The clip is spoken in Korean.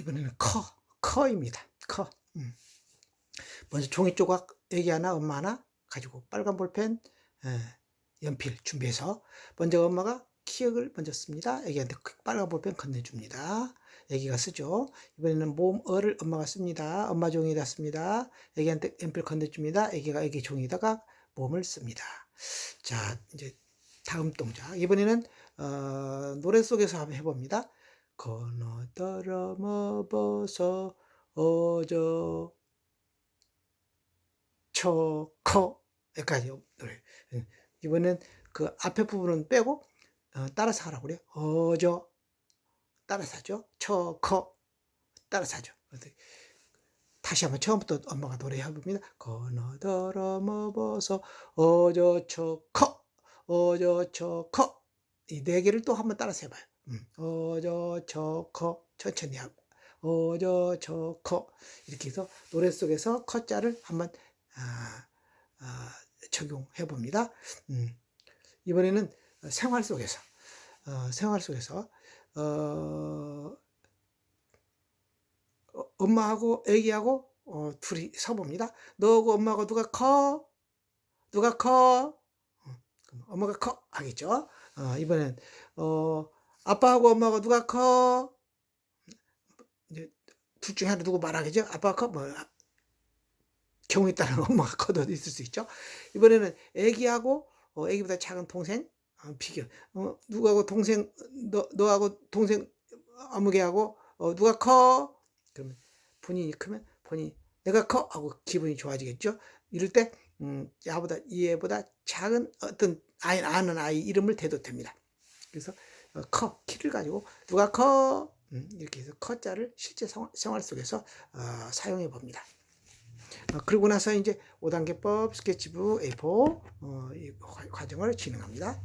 이번에는 커, 커입니다. 커. 음. 먼저 종이 조각 애기 하나, 엄마 하나 가지고 빨간 볼펜, 에, 연필 준비해서 먼저 엄마가 키역을 먼저 씁니다. 애기한테 그 빨간 볼펜 건네줍니다. 애기가 쓰죠. 이번에는 모음어를 엄마가 씁니다. 엄마 종이에다 씁니다. 애기한테 연필 건네줍니다. 애기가 애기 종이에다가 모음을 씁니다. 자, 이제 다음 동작. 이번에는 어, 노래 속에서 한번 해봅니다. 건너더러 먹어서 어저 초코 여기까지 노래. 예. 이번엔 그 앞에 부분은 빼고 어, 따라서 하라고 그래요. 어저 따라서 하죠. 초코 따라서 하죠. 다시 한번 처음부터 엄마가 노래해 봅니다. 건너더러 먹어서 어저 초코 어저 초코 이네 개를 또 한번 따라서 해봐요. 음. 어저 초코 천천히 하고 어저 초코 이렇게 해서 노래 속에서 커자를 한번 아, 아, 적용해 봅니다. 음. 이번에는 생활 속에서 어, 생활 속에서 어, 어, 엄마하고 애기하고 어, 둘이 서봅니다. 너하고 엄마하고 누가 커? 누가 커? 어, 그럼 엄마가 커 하겠죠. 어, 이번엔 어, 아빠하고 엄마하고 누가 커? 둘 중에 하나 누구 말하겠죠? 아빠가 커? 뭐 경우에 따라 엄마가 커도 있을 수 있죠. 이번에는 애기하고 어, 애기보다 작은 동생 어, 비교. 어, 누구하고 동생 너 너하고 동생 아무개하고 어, 누가 커? 그러면 본인이 크면 본인이 내가 커 하고 기분이 좋아지겠죠. 이럴 때 음, 야보다 얘보다 작은 어떤 아이 아는 아이 이름을 대도 됩니다. 그래서 어, 커 키를 가지고 누가 커 음, 이렇게 해서 커자를 실제 생활, 속에서 어, 사용해 봅니다. 어, 그러고 나서 이제 5단계법 스케치북 A4 어, 과정을 진행합니다.